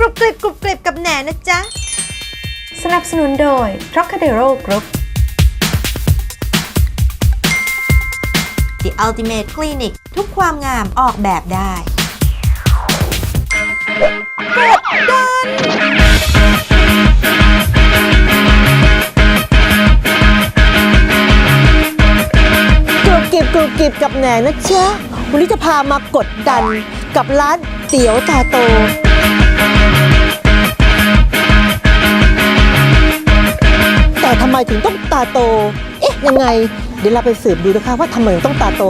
กรุบกริบกรุบกริบกับแหนนะจ๊ะ สนับสนุนโดย Trocadero Group The Ultimate Clinic ทุกความงามออกแบบได้กรุบกริบกรุบกริบกับแหนนะจ๊ะวันนี้จะพามากดดันกับร้านเตี๋ยวตาโต แต่ทำไมถึงต้องตาโต เอ๊ะยังไง เดี๋ยวเราไปสืบดูนะคะว่าทำไมถึงต้องตาโต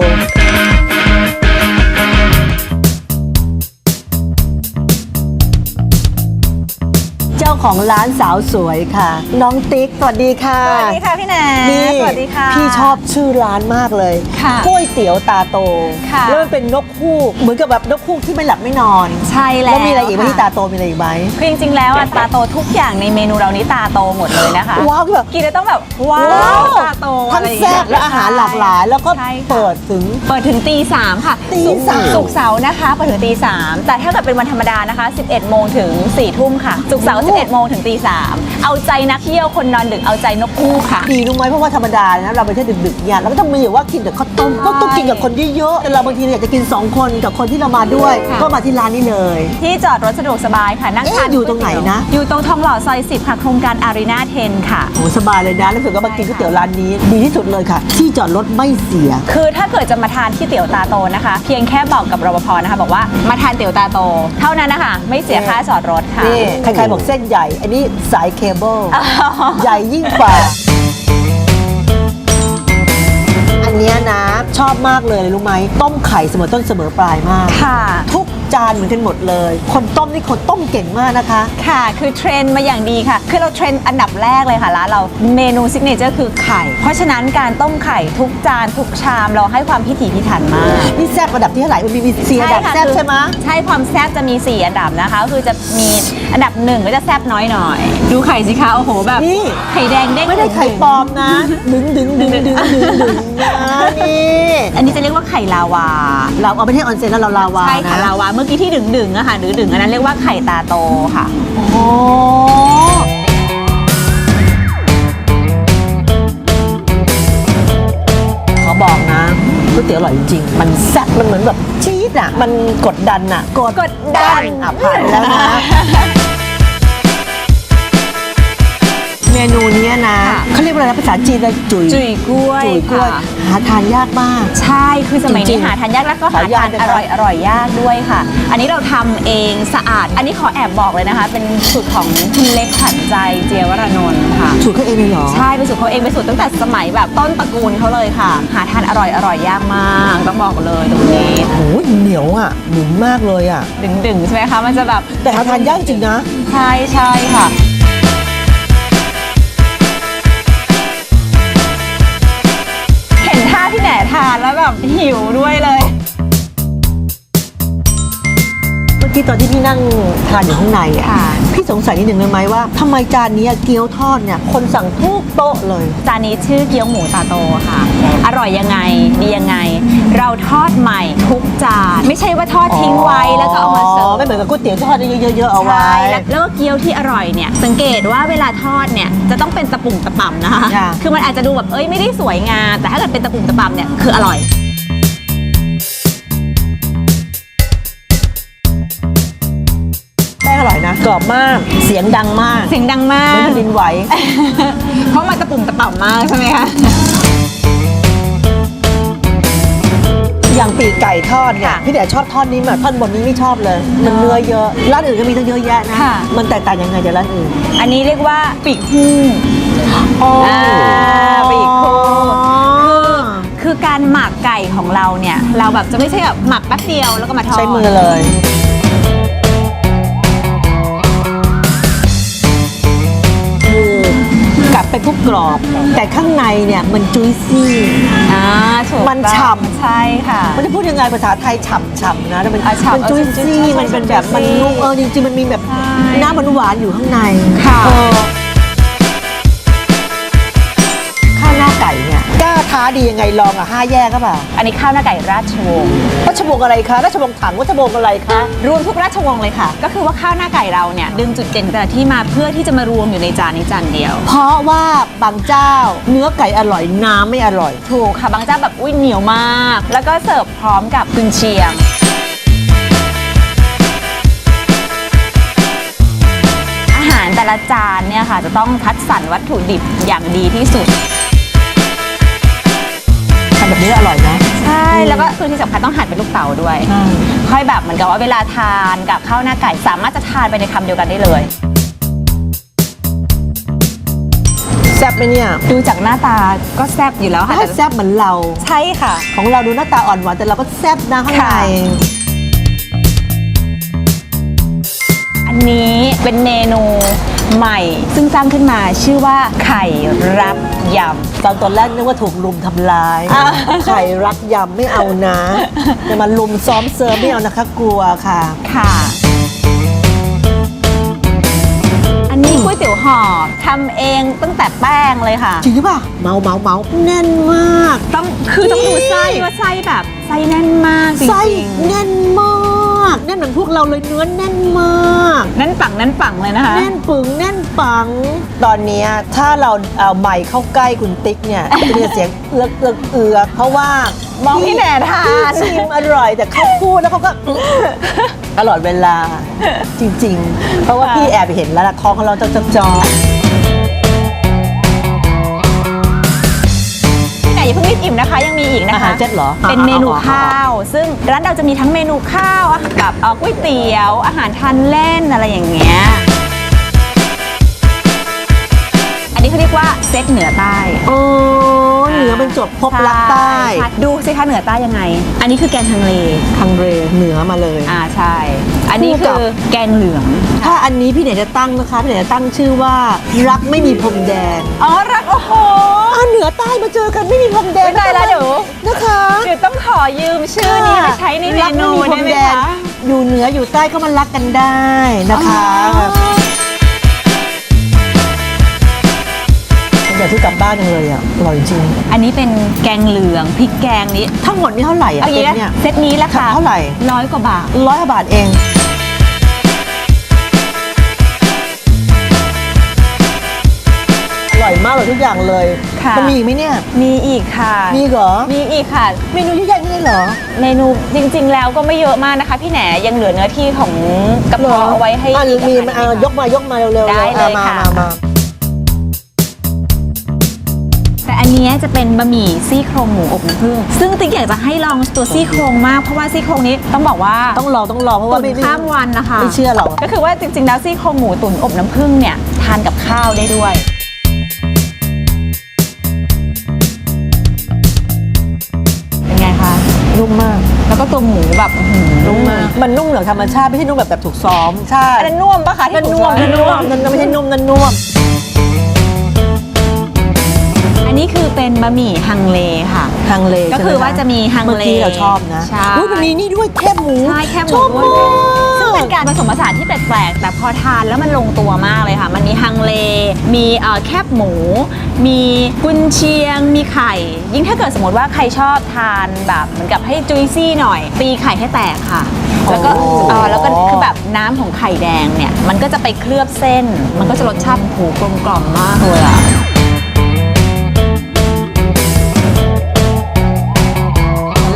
ของร้านสาวสวยค่ะ น้องติ๊กสวัสดีค่ะสวัสดีค่ะพี่แหนนี่สวัสดีค่ะ พี่ชอบชื่อร้านมากเลยค่ะก๋วยเตี๋ยวตาโตค่ะแล้วมันเป็นนกฮูกเหมือนกับแบบนกฮูกที่ไม่หลับไม่นอน ใช่แล้วแล้วมีอะไรอีกไหมค่ที่ตาโตมีอะไรอีกไหมคือจริงๆแล้วอะตาโตทุกอย่างในเมนูเรานี้ตาโตหมดเลยนะคะว้าวแบบกินแล้วต้องแบบว้าว้าวตาโตทั้งอะไรอย่าแซ่เยบและอาหารหลากหลาย แล้วก็ใช่ค่ะเปิดถึงเปิดถึงตีสามค่ะตีศุกร์สามศุกร์เสาร์นะคะเปิดถึงตีสามแต่ถ้าเกิดเป็นวันธรรมดานะคะ 11 โมงถึง4ทุ่มค่ะศุกร์เสาร์11โมงถึงตีสามเอาใจนักเที่ยวคนนอนดึกเอาใจนกคู่ค่ะ ดีรู้ไหมเพราะว่าธรรมดานะเราไปเที่ยวดึกๆเนี่ยเราก็ต้องมีแบบว่ากินแต่ข้าวต้มก็ต้องกินกับคนเยอะๆแต่เราบางทีเนี่ยอยากจะกินสองคนกับคนที่เรามาด้วย ค่ะ ก็มาที่ร้านนี้เลย ที่จอดรถสะดวกสบายค่ะนั่งเอ๊ะทานอยู่ตรงไหนนะ อยู่ตรงทองหล่อซอย10ค่ะโครงการอารีนาเทนค่ะ โอ้สบายเลยนะแล้วถึงก็มากินก๋วยเตี๋ยวร้านนี้ ดีที่สุดเลยค่ะ ที่จอดรถไม่เสีย คือถ้าเกิดจะมาทานที่เตี๋ยวตาโตนะคะ เพียงแค่บอกกับรปภนะคะ บอกว่ามาทานเตี๋ยวตาโต เท่านั้นนะคะ ไม่เสียค่าจอดรถค่ะ นี่ใครๆบอกเส้นใหญ่อันนี้สายเคเบิลใหญ่ยิ่งกว่า อันเนี้ยนะ ชอบมากเลยรู้ไหม ต้มไข่เสมอต้นเสมอปลายมาก ค่ะ ทุก จานเหมือนกันหมดเลย คนต้มนี่คนต้มเก่งมากนะคะ ค่ะ คือเทรนด์มาอย่างดีค่ะ คือเราเทรนด์อันดับแรกเลยค่ะร้านเราเมนูซิกเนเจอร์คือไข่ เพราะฉะนั้นการต้มไข่ทุกจานทุกชามเราให้ความพิถีพิถันมาก นี่แซ่บระดับที่เท่าไหร่มันมีมีเสียระดับค่ะแซ่บคือใช่ไหมใช่ความแซ่บจะมี 4 อันดับนะคะก็คือจะมีอันดับหนึ่งก็จะแซ่บน้อยหน่อย ดูไข่สิคะโอ้โหแบบนี่ ไข่แดงเด้งไม่ได้ไข่ปลอมนะ ดึงดึงดึงดึงดึงดึงนะนี่อันนี้จะเรียกว่าไข่ลาวา เราเอาไม่ใช่ออนเซ็นแล้วเราลาวาใช่ค่ะนะ ลาวาเมื่อกี้ที่ดึงดึงๆอะค่ะดึงดึงๆอันนั้นเรียกว่าไข่ตาโตค่ะ โอ้ขอบอกนะก๋วยเตี๋ยวอร่อยจริงๆมันแซ่บมันเหมือนแบบจี๊ดอะ มันกดดันอะ กดกดดันอะผ่านแล้วนะ มนูเนี้ยนะค่ะเขาเรียกว่าอะไรนะภาษาจีนเลยจุ๋ยจุยกล้วยจุ๋ยกล้วยค่ะ หาทานยากมาก ใช่คือสมัยจรินี้งๆหาทานยากแล้วก็หาหายาทากนนะอคะร่อยอร่อยยากด้วยค่ะ อันนี้เราทำเองสะอาด อันนี้ขอแอบบอกเลยนะคะ เป็นสูตรของคุณเล็กขวัญใจเจียวรานนท์ค่ะ สูตรเขาเองเลยเหรอ ใช่เป็นสูตรเขาเองเป็นสูตรตั้งแต่สมัยแบบต้นตระกูลเขาเลยค่ะ หาทานอร่อยอร่อยยากมากต้องบอกเลยตรงนี้โอ้ยเหนียวอะหนุนมากเลยอะดึงดึงๆใช่ไหมคะมันจะแบบ แต่หาทานยากจริงนะ ใช่ใช่ค่ะานแล้วแบบหิวด้วยเลย กี้ตอนที่พี่นั่งทานอยู่ข้างในอะค่ะ พี่สงสัยนิดหนึ่งเลยไหมว่าทำไมจานนี้เกี๊ยวทอดเนี่ยคนสั่งทุกโต๊ะเลย จานนี้ชื่อเกี๊ยวหมูตาโตค่ะ อร่อยยังไงดียังไง เราทอดใหม่ทุกจาน ไม่ใช่ว่าทอดทิ้งไว้แล้วก็เอามาเสิร์ฟ ไม่เหมือนกับก๋วยเตี๋ยวทอดเยอะๆๆเอาไว้ ใช่แล้วแล้วก็เกี๊ยวที่อร่อยเนี่ยสังเกตว่าเวลาทอดเนี่ยจะต้องเป็นตะปุ่มตะป่ำนะคะ ค่ะ คือมันอาจจะดูแบบเอ้ยไม่ได้สวยงามแต่ถ้าเกิดเป็นตะปุ่มตะป่ำเนี่ยคืออร่อย ร่อยนะ กรอบมาก เสียงดังมากเสียงดังมาเหมือนก แผ่นดินไหว เพราะมันตะปุ่มตะป่ำมากใช่ไหมคะ อย่างปีกไก่ทอดเนี่ยค่ะพี่แต่ชอบทอดนี้มากทอดบนนี้ไม่ชอบเลย มันเนื้อเยอะ ร้านอื่นก็มีตั้งเยอะแยะนะ ค่ะ มันแตกต่างยังไงจากร้านอื่นอันนี้เรียกว่าปีกฮู้อ๋ออ่าปีกคู่ คือการหมักไก่ของเราเนี่ย เราแบบจะไม่ใช่แบบหมักแป๊บเดียวแล้วก็มาทอด ใช้มือเลย กลับไปปุ๊บกรอบ แต่ข้างในเนี่ยมันจุยซี่อ่าถูกมันต้องฉ่ำใช่ค่ะ มันจะพูดยังไงภาษาไทยฉ่ำๆนะแต่มันอะฉ่ำมันจุยเออซี่ใช่ใช่มันเป็นแบบใช่มันนุ่มเออจริงๆมันมีแบบใช่น้ำมันหวานๆอยู่ข้างในค่ะเออข้าวหน้าไก่ เนี่ยกล้าท้าดียังไงลองอะห้าแยกก็เปล่าอันนี้ข้าวหน้าไก่ราชวงศ์ราชวงศ์อะไรคะราชวงศ์ถังราชวงศ์อะไรคะรวมทุกราชวงศ์เลยค่ะ ก็คือว่าข้าวหน้าไก่เราเนี่ยดึงจุดเด่นแต่ละที่มาเพื่อที่จะมารวมอยู่ในจานนี้จานเดียว เพราะว่าบางเจ้าเนื้อไก่อร่อยน้ำไม่อร่อย ถูกค่ะบางเจ้าแบบอุ้ยเหนียวมาก แล้วก็เสิร์ฟพร้อมกับกุนเชียงอาหารแต่ละจานเนี่ยค่ะจะต้องคัดสรรวัตถุดิบอย่างดีที่สุดทำ แบบนี้อร่อยนะ ใช่ แล้วก็คือที่สำคัญต้องหั่นเป็นลูกเต๋าด้วย ค่อยแบบเหมือนกับว่าเวลาทานกับข้าวหน้าไก่สามารถจะทานไปในคำเดียวกันได้เลย แซ่บไหมเนี่ยดูจากหน้าตาก็แซ่บอยู่แล้วค่ะถ้าแต่แซ่บเหมือนเรา ใช่ค่ะ ของเราดูหน้าตาอ่อนหวานแต่เราก็แซ่บนะข้างในค่ะ อันนี้เป็นเมนู ใหม่ ซึ่งสร้างขึ้นมาชื่อว่าไข่รับยตอนตอนแรกนึกว่าถูกลุมทำร้าย อะ ไข่รักยำไม่เอานะจะมาลุมซ้อมเซิร์ฟไม่เอานะคะกลัวค่ะำค่ะ อันนี้ก๋วยเตี๋ยวห่อทำเองตั้งแต่แป้งเลยค่ะ จริงหรือเปล่าเมาเมาเมาแน่นมาก ต้องคือต้องดูไส้ว่าไส้แบบไส้แน่นมากจริงๆ ไส้แน่นมากแน่นเหมือนพวกเราเลยเนื้อแน่นมาก แน่นปังแน่นปังเลยนะคะ แน่นปึงแน่นปัง ตอนเนี้ยถ้าเราเอาไมค์เข้าใกล้คุณติ๊กเนี่ยจะมีเสียงเอือกเอือกเอือกเพราะว่ามองพี่แหน่ทานพี่ชิมอร่อยแต่เขาพูดแล้วเขาก็ตลอดเวลาจริง ๆ เพราะว่าพี่แอบไปเห็นแล้วละท้องของเราจะจอ อย่าเพิ่งรีบอิ่มนะคะ ยังมีอีกอานะหารคะเจ็ดเหรอเป็นเมนูข้าว ซึ่งร้านเราจะมีทั้งเมนูข้าวกับเอ่อก๋วยเตี๋ยว อาหารทานเล่นอะไรอย่างเงี้ย อันนี้เขาเรียกว่าเซตเหนือใต้ โอ้เหนือ เป็นจบพบรักใต้ช่ช่ดูสิคะเหนือใต้ยังไง อันนี้คือแกงฮังเลทางเรเหนือมาเลย อ่าใช่ อันนี้คู่กัคืบอแกงเหลือง ถ้าอันนี้พี่เหนยจะตั้งนะคะพี่เหนยจะตั้งชื่อว่ารักไม่มีพรมแดน อ๋อรักโอ้โหอ่าเหนือใต้มาเจอกันไม่มีพรมแดนไม่ได้แล้วเดี๋ยวนะคะเดี๋ยวต้องขอยืมชื่อนี้มาใช้ในเมนูรักได้ไม่ไหมมีพรมแดนคะอยู่เหนืออยู่ใต้ก็มันรักกันได้นะคะ อ๋ออยากซื้อกลับบ้านจังเลยอะอร่อยจริง อันนี้เป็นแกงเหลืองพริกแกงนี้ทั้งหมดนี่เท่าไหร่อะเอาอย่างเซ็ตนี้เนี่ยนะเซตนี้ราคาเท่าไหร่ร้อยกว่าบาท ร้อยบาทเองอร่อยมากเลยทุกอย่างเลยค่ะ มันมีอีกไหมเนี่ย มีอีกค่ะ มีเหรอมีอีกค่ะ เมนูเยอะแยะนี่เหรอ เมนูจริง ๆ แล้วก็ไม่เยอะมากนะคะ พี่แหนยังเหลือเนื้อที่ของกระเพาะเอาไว้ให้อะอีกมีอาหาร เอาอีกยกมายกมาเร็วๆได้ร็วเลยอ่มาค่ะ มามา นเนี้ยจะเป็นบะหมี่ซี่โครงหมูอบน้ำผึ้งซึ่งติ๊กอยากจะให้ลองตัวซี่โครงมากเพราะว่าซี่โครงนี้ต้องบอกว่าต้องรอต้องรอเพราะว่าตุ๋ไม่นไม่ข้ามวันนะคะไม่เชื่อหรอกก็คือว่าจริงๆแล้วซี่โครงหมูตุ๋นอบน้ำผึ้งเนี่ยทานกับข้าวได้ด้วยเป็นไงคะนุ่มมาก แล้วก็ตัวหมูแบบอื้อหือนุ่มมาก มันนุ่มเหลือธรรมชาติไม่ใช่นุ่มแบบแบบถูกซ้อม ใช่อันนั้นน่วมปะคะที่นั่นถูกนุ่มซ้อนั่นนุ่มนั่นไม่ใช่นุ่มนั่นนุ่ม นนี้คือเป็นบะหมี่ฮังเลค่ะ ฮังเลก็ใช่ไหคือคะว่าจะมีฮังเลเมื่อกี้เราชอบนะใช่อุ๊ยมันมีนี่ด้วยแคบหมูใช่แคบหชมูอบด้มาวยกซึ่งเป็นการผสมผสานที่แปลกๆ แต่พอทานแล้วมันลงตัวมากเลยค่ะ มันมีฮังเล มีเอ่อแคบหมู มีกุนเชียง มีไข่ ยิ่งถ้าเกิดสมมติว่าใครชอบทานแบบเหมือนกับให้จุยซี่หน่อย ตีไข่ให้แตกค่ะ แล้วก็โอ้เอ่อแล้วก็คือแบบน้ำของไข่แดงเนี่ย มันก็จะไปเคลือบเส้น มันก็จะรสชาติผูกลมกล่อมมากเลยอะ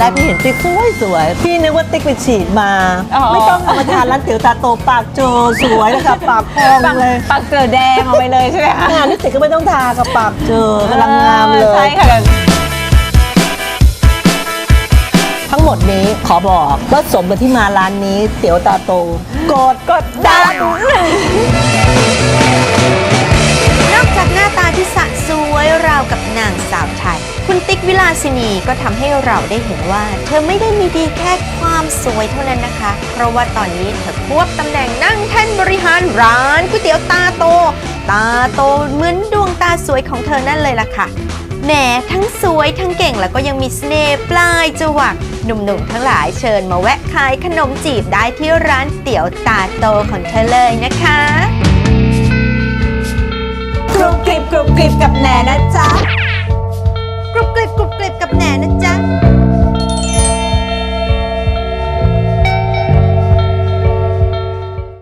แรกพี่เห็นติ๊กสวยสวยๆพี่นึกว่าติ๊กไปฉีดมา อ๋อ ไม่ต้องเอามาทานร้านเตี๋ยวตาโตปากโจสวยนะคะปากพองปักเลยปักเกลือแดงเอาไปเลยใช่ไหมคะงานลิปสติกก็ไม่ต้องทากับปากเจอกำลังงามเลใช่ย ค่ะ ทั้งหมดนี้ขอบอกว่าสมกับที่มาร้านนี้เตี๋ยวตาโตกดกดดัน นอกจากหน้าตาที่สะสวยราวกับนางสาวไทย คุณติ๊กวิลาสินีก็ทำให้เราได้เห็นว่า เธอไม่ได้มีดีแค่ความสวยเท่านั้นนะคะ เพราะว่าตอนนี้เธอควบตำแหน่งนั่งแท่นบริหารร้านก๋วยเตี๋ยวตาโต ตาโตเหมือนดวงตาสวยของเธอนั่นเลยล่ะค่ะแหมทั้งสวยทั้งเก่งแล้วก็ยังมีเสน่ห์ปลายจวักหนุ่มๆทั้งหลายเชิญมาแวะขายขนมจีบได้ที่ร้านเตี๋ยวตาโตของเธอเลยนะคะกรุบกริบกรุบกริบกับแหนนะจ๊ะ กรุบกริบกรุบกริบกับแหนนะจ๊ะ